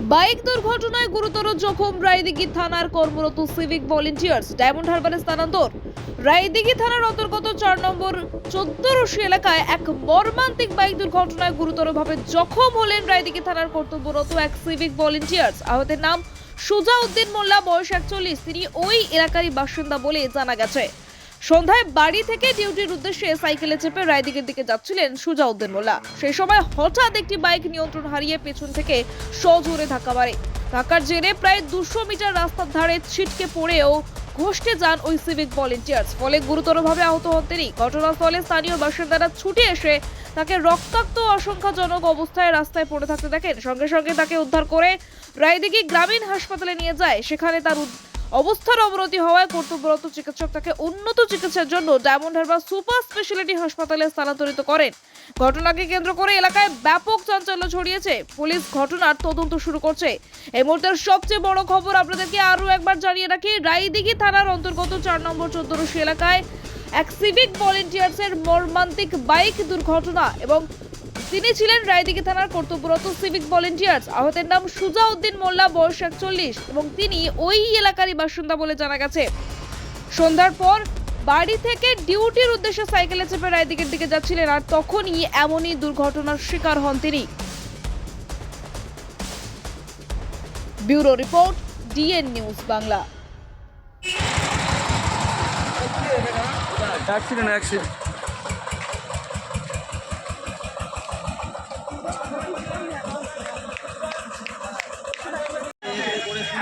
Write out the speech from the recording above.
Bike দুর্ঘটনায় গুরুতর জখম রায়দিঘি থানার কর্মরত সিভিক ভলেন্টিয়ার্স ডায়মন্ড হারবারে স্থানান্তর। রায়দিঘি থানার অন্তর্গত চার নম্বর চোদ্দ রশি এলাকায় এক মর্মান্তিক বাইক দুর্ঘটনায় গুরুতরভাবে জখম হলেন রায়দিঘি থানার কর্তব্যরত এক সিভিক ভলেন্টিয়ার্স। আহতের নাম সুজা উদ্দিন মোল্লা, বয়স একচল্লিশ। তিনি ওই এলাকারই বাসিন্দা বলে জানা গেছে। সন্ধ্যায় বাড়ি থেকে ডিউটির উদ্দেশ্যে সাইকেলে চেপে রায়দিকের দিকে যাচ্ছিলেন সুজাউদ্দিন মোল্লা। সেই সময় হঠাৎ একটি বাইক নিয়ন্ত্রণ হারিয়ে পেছন থেকে সজোরে ধাক্কা মারে। ধাক্কার জেরে প্রায় দুশো মিটার রাস্তার ধারে ছিটকে পড়েও ঘষতে যান ওই সিভিক ভলেন্টিয়ার্স। ফলে গুরুতরভাবে আহত হন তিনি। ঘটনাস্থলে স্থানীয় বাসিন্দারা ছুটে এসে তাকে রক্তাক্ত আশঙ্কাজনক অবস্থায় রাস্তায় পড়ে থাকতে দেখেন। সঙ্গে সঙ্গে তাকে উদ্ধার করে রায়দিঘি গ্রামীণ হাসপাতালে নিয়ে যায়। সেখানে তার অবস্থার অবনতি হওয়ায় কর্তব্যরত চিকিৎসক তাকে উন্নত চিকিৎসার জন্য ডায়মন্ড হারবার সুপার স্পেশালিটি হাসপাতালে স্থানান্তরিত করেন। ঘটনাকে কেন্দ্র করে এলাকায় ব্যাপক চাঞ্চল্য ছড়িয়েছে। পুলিশ ঘটনার তদন্ত শুরু করছে। এই মুহূর্তের সবচেয়ে বড় খবর আপনাদেরকে আরও একবার জানিয়ে রাখি, রায়দিঘি থানার অন্তর্গত চার নম্বর চোদ্দরশি এলাকায় এক সিভিক ভলেন্টিয়ার্সের মর্মান্তিক বাইক দুর্ঘটনা এবং তিনি ছিলেন রায়দিঘি থানার কর্তব্যরত সিভিক ভলেন্টিয়ার্স আহতের নাম সুজা উদ্দিন মোল্লা, বয়স একচল্লিশ, এবং তিনি ওই এলাকারই বাসিন্দা বলে জানা গেছে। সন্ধ্যার পর বাড়ি থেকে ডিউটির উদ্দেশ্যে সাইকেলে চেপে রায়দিকের দিকে যাচ্ছিলেন, আর তখনই এমনই দুর্ঘটনার শিকার হন তিনি। Bureau report, DN news Bangla.